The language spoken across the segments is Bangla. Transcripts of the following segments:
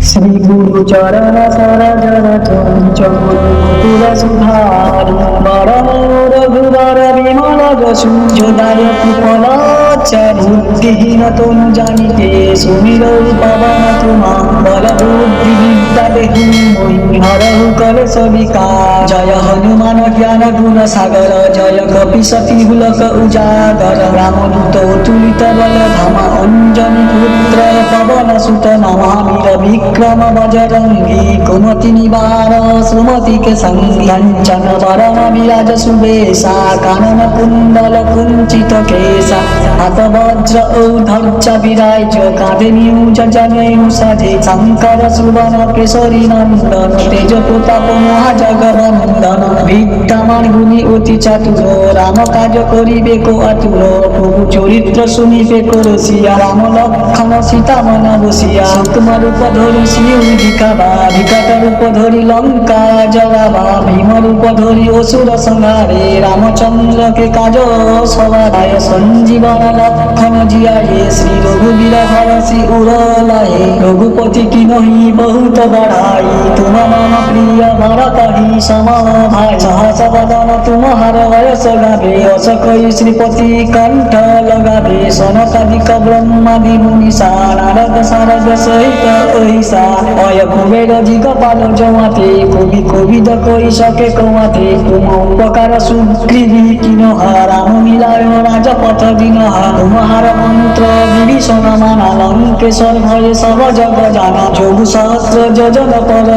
শ্রী গুরু চরণ সরজর চঞ্চল সুধারি বরণ রঘুবর বিমল যশু যোদায় কুফল বুদ্ধিহীন তনু জানিতে সুমির পবন তুমা বল বুদ্ধি বিদ্যা দেহি মই হরহু কলস বিকার জয় হনুমান জ্ঞান গুণ সাগর জয় কপি সতী হুলক উজাগর রামদূত তুলিত বল पुत्र पवन सुत न बजरङ्गी कुमति निवार सुमतिके सङ्घञ्चन विरज सुबेशा कनन कुण्डल कुञ्चित केशा রাম কাজ করিবে কো চরিত্র শুনিবে করসিয়া রাম লক্ষণ সীতা মন বসিয়া সুকুম রূপ ধরি শিউ ভিকাবা ভিকাট রূপ ধরি লঙ্কা জগাবা, ভীম রূপ ধরি অসুর সংহারে, রামচন্দ্রকে কাজ সবারায় সঞ্জীবন লক্ষণ জিয়ায়ে শ্রী রঘুবীর হর শ্রী উরলায়ে রঘুপতি কি নহি বহুত বড়াই তুম মম প্রিয় ভরত হি সম ভাই সহস বদন তুমহার বয়স গাবে অস কই শ্রীপতি কণ্ঠ লগাবে সনকাদিক ব্রহ্মাদি মুনিষা নারদ সারদ সহিত ঐসা অয় কুবের জিগপাল জমাতে কবি কবিদ কই সকে কমাতে তুম উপকার সুগ্রীবী কিনহা মিলায় রাজপথ দিন তুমহার মন্ত্র। বিভীষণ মানা লঙ্কেশ্বর ভয়ে সব জগ জানা যোগ সহস্র যোজন পর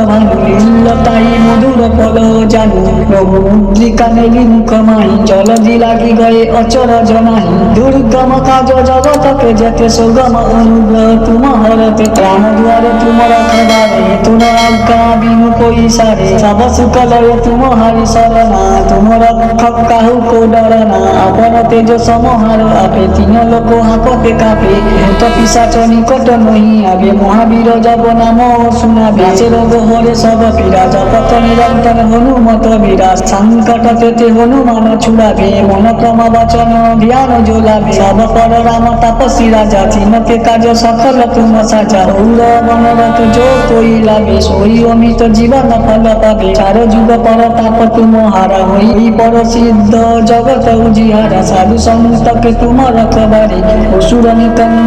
লীলতাই মধুর পদ জানু প্রভু মুদ্রিকা নেলি মুখ মাহি জলদি লাগি গয়ে অচর জনাহি দুর্গম কাজ জগতকে যেতে সুগম অনুগ্রহ তুম হরতে রাম দুয়ারে তুম রখবারে তুম আজ্ঞা বিনু পৈসারে সব সুখ লয় তুম হারি শরণা তুম রক্ষক কাহু কো ডরনা আপন তেজ সমহার আপে তিন লোক হাপতে কাপে ভূত পিসাচ নিকট নহি আগে মহাবীর জব নাম শুনাবে সে রোগ হরে সব পীড়া জপত নিরন্তর হনুমত বিরাজ সংকট তেতে হনুমান ছুড়াবে মন ক্রম বচন ধ্যান জোলাবে সব পর রাম তাপসী রাজা চিনতে কাজ সফল তুম সাজা গৌর বনরত যো কই লাগে সই অমিত জীবন ফল পাবে চার যুগ পর তাপ তুম হারা হই পর সিদ্ধ জগত উজিহারা সাধু সন্তকে তুম রখবারে অসুর নিকন্দন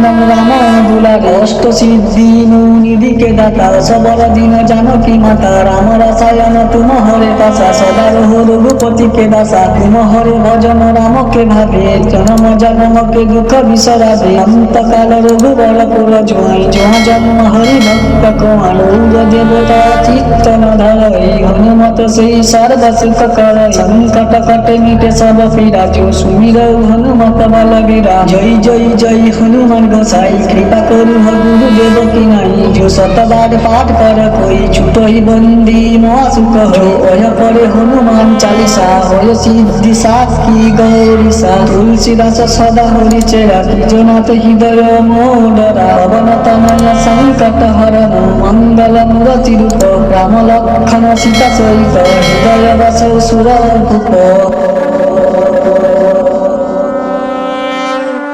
অষ্ট সিদ্ধি নিধিকে দাতা সবর দিন জানকী মাতা রাম রসায়ন তুম হরে পাশা সদা রহ রঘুপতিকে দাসা। তুম হরে ভজন রামকে ভাবে, জনম জনমকে দুঃখ বিসরাবে। অন্তকাল রঘুবর পুর জোয়াই জোয়া জন্ম হরি ভক্ত देवता चित्तन धरई हनुमत से सुख कर। संकट कट सब पीरा जो हनुमत बल जय जय जय हनुमान गोसाई, कृपा करू हगु। গতি নাই জো শতবার পাঠ কর কই ছুটোই বন্দি, মহাসুখ জো অয় করে হনুমান চালিসা, হয় সিদ্ধি সাত কি গৌরিসা তুলসী রাস সদা হরিচে বিজনাথ হৃদয় মোডরা অবনতনয় সংকট হরণ মঙ্গল মুরতিরূপ রাম লক্ষণ সীতা সহিত হৃদয় বাস সুর ভূপ